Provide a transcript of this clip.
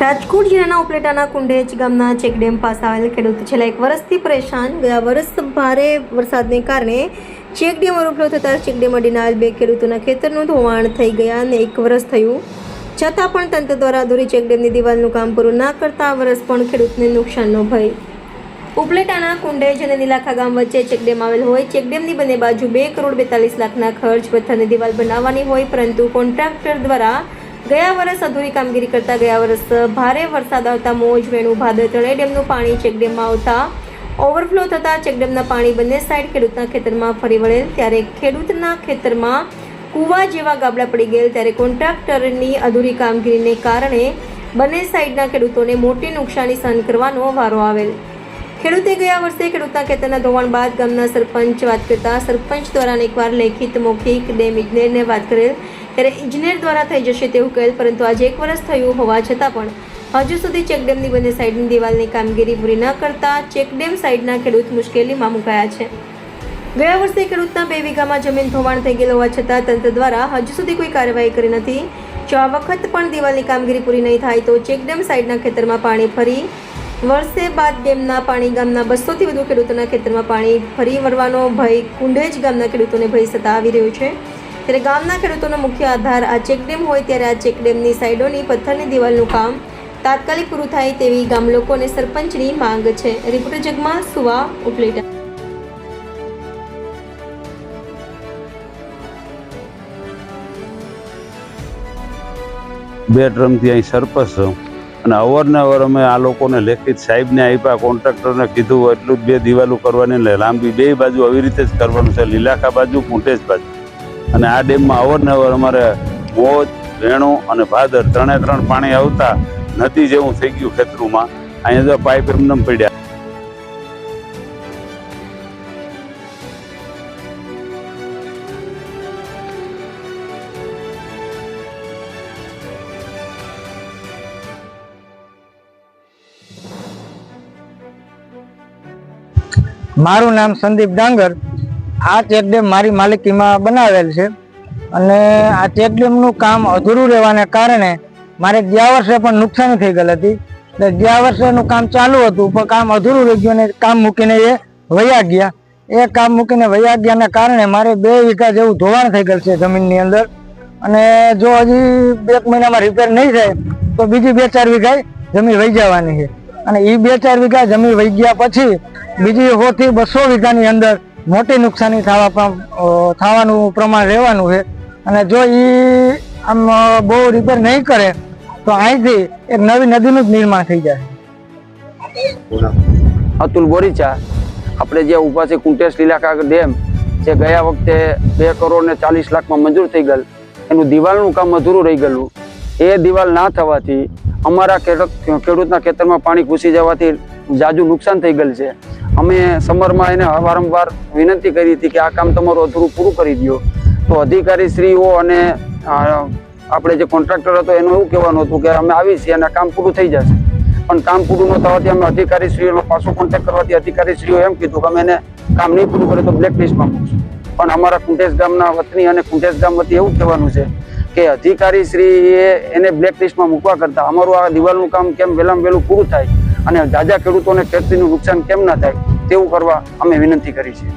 રાજકોટ જિલ્લાના ઉપલેટાના કુંડેજ ગામના ચેકડેમ પાસે આવેલ ખેડૂત છેલ્લા એક વર્ષથી પરેશાન. ગયા વર્ષ ભારે વરસાદને કારણે ચેકડેમ ઓવરફ્લો થતાં ચેકડેમ અડીને આવેલ બે ખેડૂતોના ખેતરનું ધોવાણ થઈ ગયા અને એક વર્ષ થયું. છતાં પણ તંત્ર દ્વારા અધૂરી ચેકડેમની દિવાલનું કામ પૂરું ના કરતા આ વર્ષ પણ ખેડૂતને નુકસાનનો ભય. ઉપલેટાના કુંડેજ અને નીલાખા ગામ વચ્ચે ચેકડેમ આવેલ હોય, ચેકડેમની બંને બાજુ બે કરોડ બેતાલીસ લાખના ખર્ચ, પથ્થરની દિવાલ બનાવવાની હોય, પરંતુ કોન્ટ્રાક્ટર દ્વારા ગયા વર્ષ અધૂરી કામગીરી કરતા ગયા વર્ષ ભારે વરસાદ આવતા મોજ, વેણુ ભાદર ત્રણેય ડેમનું પાણી ચેકડેમમાં આવતા ઓવરફ્લો થતાં ચેકડેમના પાણી બંને સાઈડ ખેડૂતના ખેતરમાં ફરી વળેલ ત્યારે ખેડૂતના ખેતરમાં કૂવા જેવા ગાબડા પડી ગયેલ. ત્યારે કોન્ટ્રાક્ટરની અધૂરી કામગીરીને કારણે બંને સાઈડના ખેડૂતોને મોટી નુકસાની સહન કરવાનો વારો આવેલ. ખેડૂતે ગયા વર્ષે ખેડૂતના ખેતરના ધોવાણ બાદ ગામના સરપંચ વાત કરતા સરપંચ દ્વારા એકવાર લેખિત મૌખિક ડેમ ઇજનેરને વાત કરેલ, ત્યારે ઇજનેર દ્વારા થઈ જશે તેવું કહેલ, પરંતુ આજે એક વર્ષ થયું હોવા છતાં પણ હજુ સુધી ચેકડેમની બંને સાઈડની દિવાલની કામગીરી પૂરી ન કરતા ચેકડેમ સાઈડના ખેડૂત મુશ્કેલીમાં મુકાયા છે. ગયા વર્ષે ખેડૂતના બે વીઘામાં જમીન ધોવાણ થઈ ગયેલ હોવા છતાં તંત્ર દ્વારા હજુ સુધી કોઈ કાર્યવાહી કરી નથી. જો આ વખત પણ દિવાલની કામગીરી પૂરી નહીં થાય તો ચેકડેમ સાઈડના ખેતરમાં પાણી ફરી વર્ષે બાદ ડેમના પાણી ગામના બસોથી વધુ ખેડૂતોના ખેતરમાં પાણી ફરી વળવાનો ભય કુંડેજ ગામના ખેડૂતોને ભય સતાવી રહ્યો છે. ત્યારે ગામના ખેડૂતોનો મુખ્ય આધાર આ ચેકડેમ હોય ત્યારે આ ચેકડેમની સાઈડોની પથ્થરની દિવાલનું કામ તાત્કાલિક પૂરું થાય તેવી ગામ લોકો અને સરપંચની માંગ છે. રિપોર્ટર જગમાં સુવા ઉપલેટા. બે ડ્રમથી અહીં સરપંચ અને અવારનવાર અમે આ લોકોને લેખિત સાહેબને આપ્યા, કોન્ટ્રાક્ટરને કીધું, એટલું જ બે દિવાલો કરવાની ને લાંબી બે બાજુ આવી રીતે જ કરવાનું છે, લીલાખા બાજુ કુંટેજ બાજુ. અને આ ડેમમાં અવારનવાર અમારે મોજ વેણું અને ભાદર ત્રણે ત્રણ પાણી આવતા નદી જેવું થઈ ગયું ખેતરુમાં. અહીંયા તો પાઇપ એમને એમ પડ્યા. મારું નામ સંદીપ ડાંગર. આ ચેકડેમ મારી માલિકીમાં બનાવેલ છે અને આ ચેકડેમનું કામ અધૂરું રહેવાને કારણે મારે ગયા વર્ષે પણ નુકસાની થઈ ગયેલ હતી. એટલે ગયા વર્ષેનું કામ ચાલુ હતું, પણ કામ અધૂરું રહી ગયું અને કામ મૂકીને એ વયા ગયા. એ કામ મૂકીને વયા ગયાને કારણે મારે બે વીઘા જેવું ધોવાણ થઈ ગયેલ છે જમીનની અંદર. અને જો હજી બે મહિનામાં રિપેર નહીં થાય, તો બીજી બે ચાર વીઘા જમીન વહી જવાની છે. અને એ બે ચાર વીઘા જમીન વહી ગયા પછી બીજી સો થી બસો વીઘાની અંદર મોટી નુકસાની થવા થવાનું પ્રમાણ રહેવાનું છે. અને જો એ આમ બહુ રિપેર નહીં કરે, તો અહીંથી એક નવી નદીનું જ નિર્માણ થઈ જાય. અતુલ બોરીચા, આપણે જે ઊભા છે કુંટેશ લીલાકા ડેમ, જે ગયા વખતે બે કરોડ ને ચાલીસ લાખમાં મંજૂર થઈ ગયેલ, એનું દિવાલનું કામ અધૂરું રહી ગયેલું. એ દિવાલ ના થવાથી અમારા ખેડૂત ખેડૂતના ખેતરમાં પાણી ઘૂસી જવાથી જાજુ નુકસાન થઈ ગયેલ છે. અમે સમરમાં એને વારંવાર વિનંતી કરી હતી કે આ કામ તમારું અધૂરું પૂરું કરી દો તો અધિકારી શ્રીઓ અને આપણે જે કોન્ટ્રાક્ટર હતો એનું એવું કહેવાનું હતું કે અમે આવી છીએ અને કામ પૂરું થઈ જશે. પણ કામ પૂરું ન થવાથી અમે અધિકારીશ્રીઓનો પાછો કોન્ટેક્ટ કરવાથી અધિકારીશ્રીઓ એમ કીધું કે અમે એને કામ નહીં પૂરું કરે તો બ્લેક લિસ્ટમાં મૂકશું. પણ અમારા કુંટેશ ગામના વતની અને કુંટેશ ગામ વતી એવું કહેવાનું છે કે અધિકારીશ્રીએ એને બ્લેક લિસ્ટમાં મૂકવા કરતા અમારું આ દિવાલનું કામ કેમ વહેલામાં વહેલું પૂરું થાય? અને જાજા ખેડૂતોને ખેતીનું નુકસાન કેમ ના થાય તેવું કરવા અમે વિનંતી કરી છે.